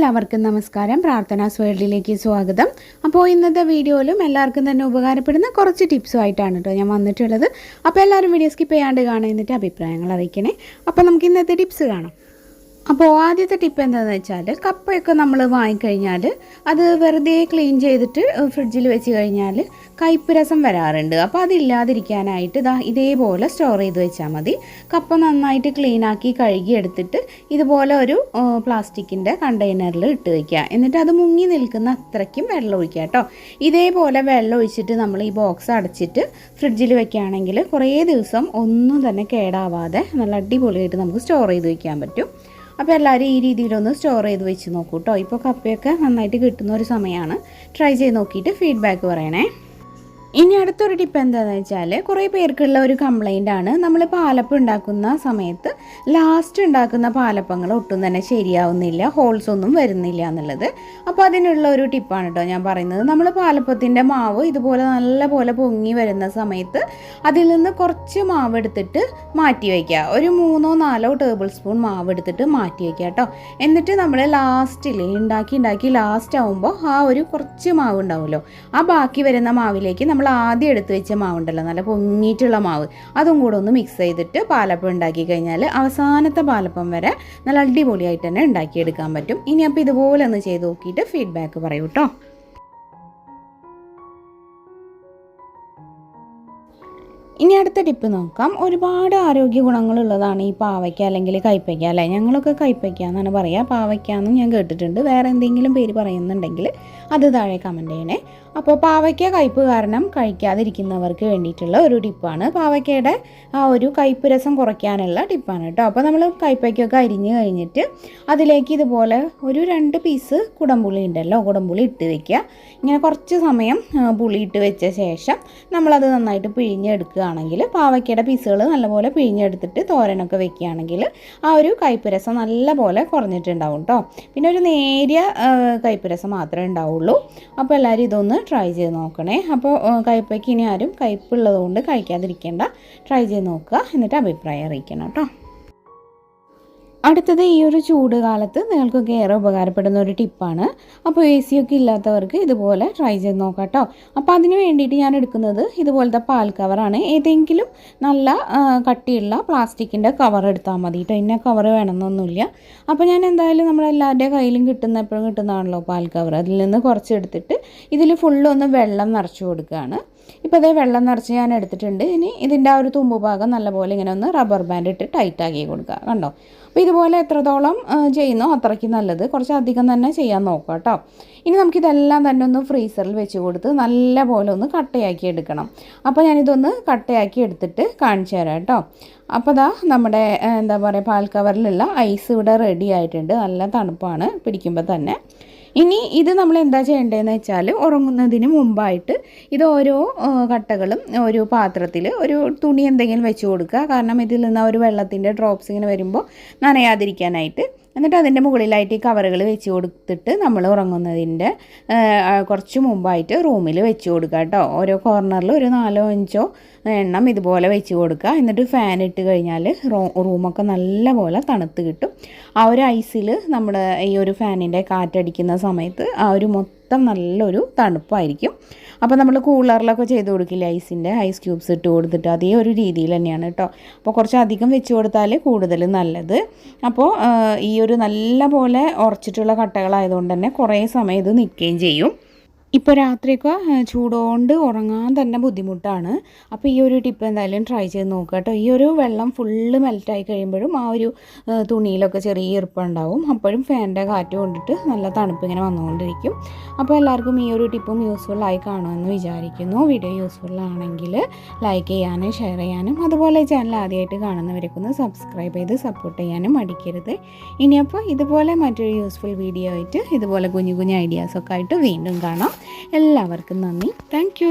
എല്ലാവർക്കും നമസ്കാരം. പ്രാർത്ഥനാസ് വേൾഡിലേക്ക് സ്വാഗതം. അപ്പോൾ ഇന്നത്തെ വീഡിയോയിലും എല്ലാവർക്കും തന്നെ ഉപകാരപ്പെടുന്ന കുറച്ച് ടിപ്സുമായിട്ടാണ് കേട്ടോ ഞാൻ വന്നിട്ടുള്ളത്. അപ്പോൾ എല്ലാവരും വീഡിയോ സ്കിപ്പ് ചെയ്യാണ്ട് കാണാൻ എന്നിട്ട് അഭിപ്രായങ്ങൾ അറിയിക്കണേ. അപ്പോൾ നമുക്ക് ഇന്നത്തെ ടിപ്സ് കാണാം. അപ്പോൾ ആദ്യത്തെ ടിപ്പ് എന്താണെന്ന് വെച്ചാൽ കപ്പയൊക്കെ നമ്മൾ വാങ്ങിക്കഴിഞ്ഞാൽ അത് വെറുതെ ക്ലീൻ ചെയ്തിട്ട് ഫ്രിഡ്ജിൽ വെച്ച് കഴിഞ്ഞാൽ കയ്പ്പ് രസം വരാറുണ്ട്. അപ്പോൾ അതില്ലാതിരിക്കാനായിട്ട് ഇതാ ഇതേപോലെ സ്റ്റോർ ചെയ്ത് വെച്ചാൽ മതി. കപ്പ നന്നായിട്ട് ക്ലീൻ ആക്കി കഴുകി എടുത്തിട്ട് ഇതുപോലെ ഒരു പ്ലാസ്റ്റിക്കിന്റെ കണ്ടെയ്നറിൽ ഇട്ട് വയ്ക്കുക. എന്നിട്ട് അത് മുങ്ങി നിൽക്കുന്ന അത്രയ്ക്കും വെള്ളം ഒഴിക്കുക കേട്ടോ. ഇതേപോലെ വെള്ളം ഒഴിച്ചിട്ട് നമ്മൾ ഈ ബോക്സ് അടച്ചിട്ട് ഫ്രിഡ്ജിൽ വെക്കുകയാണെങ്കിൽ കുറേ ദിവസം ഒന്നും തന്നെ കേടാവാതെ നല്ല അടിപൊളിയായിട്ട് നമുക്ക് സ്റ്റോർ ചെയ്ത് വയ്ക്കാൻ പറ്റും. അപ്പോൾ എല്ലാവരും ഈ രീതിയിലൊന്ന് സ്റ്റോർ ചെയ്ത് വെച്ച് നോക്കൂ കേട്ടോ ഇപ്പോൾ കപ്പയൊക്കെ നന്നായിട്ട് കിട്ടുന്ന ഒരു സമയമാണ് ട്രൈ ചെയ്ത് നോക്കിയിട്ട് ഫീഡ്ബാക്ക് പറയണേ. ഇനി അടുത്തൊരു ടിപ്പ് എന്താണെന്ന് വെച്ചാൽ കുറേ പേർക്കുള്ള ഒരു കംപ്ലൈന്റ് ആണ്. നമ്മൾ പാലപ്പം ഉണ്ടാക്കുന്ന സമയത്ത് ലാസ്റ്റ് ഉണ്ടാക്കുന്ന പാലപ്പങ്ങൾ ഒട്ടും തന്നെ ശരിയാവുന്നില്ല ഹോൾസ് ഒന്നും വരുന്നില്ല എന്നുള്ളത്. അപ്പോൾ അതിനുള്ള ഒരു ടിപ്പാണ് കേട്ടോ ഞാൻ പറയുന്നത്. നമ്മൾ പാലപ്പത്തിന്റെ മാവ് ഇതുപോലെ നല്ല പോലെ പൊങ്ങി വരുന്ന സമയത്ത് അതിൽ നിന്ന് കുറച്ച് മാവ് എടുത്തിട്ട് മാറ്റി വയ്ക്കുക. ഒരു മൂന്നോ നാലോ ടേബിൾ സ്പൂൺ മാവ് എടുത്തിട്ട് മാറ്റി വയ്ക്കുക കേട്ടോ എന്നിട്ട് നമ്മൾ ലാസ്റ്റിൽ ഉണ്ടാക്കി ഉണ്ടാക്കി ലാസ്റ്റ് ആവുമ്പോൾ ആ ഒരു കുറച്ച് മാവ് ഉണ്ടാവുമല്ലോ. ആ ബാക്കി വരുന്ന മാവിലേക്ക് നമ്മൾ ആദ്യം എടുത്തു വെച്ച മാവുണ്ടല്ലോ നല്ല പൊങ്ങിയിട്ടുള്ള മാവ്. അതും കൂടെ ഒന്ന് മിക്സ് ചെയ്തിട്ട് പാലപ്പം ഉണ്ടാക്കി കഴിഞ്ഞാൽ അവസാനത്തെ പാലപ്പം വരെ നല്ല അടിപൊളിയായിട്ട് തന്നെ ഉണ്ടാക്കിയെടുക്കാൻ പറ്റും. ഇനി അപ്പോൾ ഇതുപോലെ ഒന്ന് ചെയ്ത് നോക്കിയിട്ട് ഫീഡ്ബാക്ക് പറയൂ കേട്ടോ ഇനി അടുത്ത ടിപ്പ് നോക്കാം. ഒരുപാട് ആരോഗ്യ ഗുണങ്ങളുള്ളതാണ് ഈ പാവയ്ക്ക അല്ലെങ്കിൽ കൈപ്പയ്ക്ക അല്ലേ? ഞങ്ങളൊക്കെ കൈപ്പയ്ക്ക എന്നാണ് പറയുക പാവയ്ക്ക എന്നും ഞാൻ കേട്ടിട്ടുണ്ട്. വേറെ എന്തെങ്കിലും പേര് പറയുന്നുണ്ടെങ്കിൽ അത് താഴെ കമന്റ് ചെയ്യണേ. അപ്പോൾ പാവയ്ക്ക കയ്പ് കാരണം കഴിക്കാതിരിക്കുന്നവർക്ക് വേണ്ടിയിട്ടുള്ള ഒരു ടിപ്പാണ്. പാവയ്ക്കയുടെ ആ ഒരു കയ്പ് രസം കുറയ്ക്കാനുള്ള ടിപ്പാണ് കേട്ടോ. അപ്പോൾ നമ്മൾ കയ്പയ്ക്കൊക്കെ അരിഞ്ഞ് കഴിഞ്ഞിട്ട് അതിലേക്ക് ഇതുപോലെ ഒരു രണ്ട് പീസ് കുടംപുളി ഉണ്ടല്ലോ കുടംപുളി ഇട്ട് വെക്കുക. ഇങ്ങനെ കുറച്ച് സമയം പുളി ഇട്ട് വെച്ച ശേഷം നമ്മളത് നന്നായിട്ട് പിഴിഞ്ഞെടുക്കുകയാണെങ്കിൽ പാവയ്ക്കയുടെ പീസുകൾ നല്ലപോലെ പിഴിഞ്ഞെടുത്തിട്ട് തോരനൊക്കെ വെക്കുകയാണെങ്കിൽ ആ ഒരു കയ്പ് രസം നല്ലപോലെ കുറഞ്ഞിട്ടുണ്ടാവും കേട്ടോ. പിന്നെ ഒരു നേരിയ കയ്പ് രസം മാത്രമേ ഉണ്ടാവുള്ളൂ. അപ്പോൾ എല്ലാവരും ഇതൊന്ന് ട്രൈ ചെയ്ത് നോക്കണേ. അപ്പോൾ കയ്പ്പയ്ക്ക് ഇനി ആരും കയ്പ്പുള്ളതുകൊണ്ട് കഴിക്കാതിരിക്കേണ്ട. ട്രൈ ചെയ്ത് നോക്കുക. എന്നിട്ട് അഭിപ്രായം അറിയിക്കണം കേട്ടോ. അടുത്തത് ഈ ഒരു ചൂട് കാലത്ത് നിങ്ങൾക്കൊക്കെ ഏറെ ഉപകാരപ്പെടുന്ന ഒരു ടിപ്പാണ്. അപ്പോൾ എ സി ഒക്കെ ഇല്ലാത്തവർക്ക് ഇതുപോലെ ട്രൈ ചെയ്ത് നോക്കാം കേട്ടോ അപ്പോൾ അതിന് വേണ്ടിയിട്ട് ഞാൻ എടുക്കുന്നത് ഇതുപോലത്തെ പാൽ കവറാണ് ഏതെങ്കിലും നല്ല കട്ടിയുള്ള പ്ലാസ്റ്റിക്കിന്റെ കവർ എടുത്താൽ മതി കേട്ടോ ഇന്ന കവർ വേണമെന്നൊന്നുമില്ല. അപ്പോൾ ഞാൻ എന്തായാലും നമ്മളെല്ലാവരുടെയും കയ്യിലും കിട്ടുന്ന എപ്പോഴും കിട്ടുന്നതാണല്ലോ പാൽ കവർ അതിൽ നിന്ന് കുറച്ചെടുത്തിട്ട് ഇതിൽ ഫുള്ളൊന്ന് വെള്ളം നിറച്ചു കൊടുക്കുകയാണ്. ഇപ്പോൾ അതേ വെള്ളം നിറച്ച് ഞാൻ എടുത്തിട്ടുണ്ട്. ഇനി ഇതിന്റെ ആ ഒരു തുമ്പ് ഭാഗം നല്ലപോലെ ഇങ്ങനെ ഒന്ന് റബ്ബർ ബാൻഡ് ഇട്ട് ടൈറ്റാക്കി കൊടുക്കുക. കണ്ടോ? അപ്പോൾ ഇതുപോലെ എത്രത്തോളം ചെയ്യുന്നോ അത്രയ്ക്ക് നല്ലത്. കുറച്ച് അധികം തന്നെ ചെയ്യാൻ നോക്കുക കേട്ടോ. ഇനി നമുക്കിതെല്ലാം തന്നെ ഒന്ന് ഫ്രീസറിൽ വെച്ച് കൊടുത്ത് നല്ല പോലെ ഒന്ന് കട്ടയാക്കി എടുക്കണം. അപ്പോൾ ഞാനിതൊന്ന് കട്ടയാക്കി എടുത്തിട്ട് കാണിച്ചു തരാം കേട്ടോ. അപ്പോൾ ദാ നമ്മുടെ എന്താ പറയുക പാൽ കവറിലുള്ള ഐസ് ഇവിടെ റെഡി ആയിട്ടുണ്ട്. നല്ല തണുപ്പാണ്. പിടിക്കുമ്പോൾ തന്നെ ഇനി ഇത് നമ്മൾ എന്താ ചെയ്യേണ്ടതെന്ന് വെച്ചാൽ ഉറങ്ങുന്നതിന് മുമ്പായിട്ട് ഇത് ഓരോ കട്ടകളും ഒരു പാത്രത്തിൽ ഒരു തുണി എന്തെങ്കിലും വെച്ച് കൊടുക്കുക. കാരണം ഇതിൽ നിന്ന് ഒരു വെള്ളത്തിന്റെ ഡ്രോപ്സ് ഇങ്ങനെ വരുമ്പോൾ നനയാതിരിക്കാനായിട്ട്. എന്നിട്ട് അതിന്റെ മുകളിലായിട്ട് ഈ കവറുകൾ വെച്ച് കൊടുത്തിട്ട് നമ്മൾ ഉറങ്ങുന്നതിന്റെ കുറച്ച് മുമ്പായിട്ട് റൂമിൽ വെച്ച് കൊടുക്കുക കേട്ടോ. ഓരോ കോർണറിൽ ഒരു നാലോ അഞ്ചോ എണ്ണം ഇതുപോലെ വെച്ച് കൊടുക്കുക. എന്നിട്ട് ഫാൻ ഇട്ട് കഴിഞ്ഞാൽ റൂമൊക്കെ നല്ലപോലെ തണുത്ത് കിട്ടും. ആ ഒരു ഐസിൽ നമ്മുടെ ഈ ഒരു ഫാനിന്റെ കാറ്റടിക്കുന്ന സമയത്ത് ആ ഒരു മൊത്തം നല്ലൊരു തണുപ്പായിരിക്കും. അപ്പോൾ നമ്മൾ കൂളറിലൊക്കെ ചെയ്ത് കൊടുക്കില്ല ഐസിന്റെ ഐസ് ക്യൂബ്സ് ഇട്ട് കൊടുത്തിട്ട് അതേ ഒരു രീതിയിൽ തന്നെയാണ് കേട്ടോ അപ്പോൾ കുറച്ച് അധികം വെച്ച് കൊടുത്താൽ കൂടുതൽ നല്ലത്. അപ്പോൾ ഈ ഒരു നല്ല പോലെ ഉറച്ചിട്ടുള്ള കട്ടകളായതുകൊണ്ട് തന്നെ കുറേ സമയം ഇത് നിൽക്കുകയും ചെയ്യും. ഇപ്പോൾ രാത്രിയൊക്കെ ചൂടുകൊണ്ട് ഉറങ്ങാൻ തന്നെ ബുദ്ധിമുട്ടാണ്. അപ്പോൾ ഈ ഒരു ടിപ്പ് എന്തായാലും ട്രൈ ചെയ്ത് നോക്കുക കേട്ടോ. ഈ ഒരു വെള്ളം ഫുള്ള് മെൽറ്റായി കഴിയുമ്പോഴും ആ ഒരു തുണിയിലൊക്കെ ചെറിയ ഈർപ്പുണ്ടാവും. അപ്പോഴും ഫാനിന്റെ കാറ്റ് കൊണ്ടിട്ട് നല്ല തണുപ്പ് ഇങ്ങനെ വന്നുകൊണ്ടിരിക്കും. അപ്പോൾ എല്ലാവർക്കും ഈ ഒരു ടിപ്പും യൂസ്ഫുൾ ആയി കാണുമെന്ന് വിചാരിക്കുന്നു. വീഡിയോ യൂസ്ഫുൾ ആണെങ്കിൽ ലൈക്ക് ചെയ്യാനും ഷെയർ ചെയ്യാനും അതുപോലെ ചാനൽ ആദ്യമായിട്ട് കാണുന്നവരൊക്കെ ഒന്ന് സബ്സ്ക്രൈബ് ചെയ്ത് സപ്പോർട്ട് ചെയ്യാനും മടിക്കരുത്. ഇനിയപ്പോൾ ഇതുപോലെ മറ്റൊരു യൂസ്ഫുൾ വീഡിയോ ആയിട്ട് ഇതുപോലെ കുഞ്ഞു കുഞ്ഞു ഐഡിയാസൊക്കെ ആയിട്ട് വീണ്ടും കാണാം. എല്ലാവർക്കും നന്ദി. താങ്ക്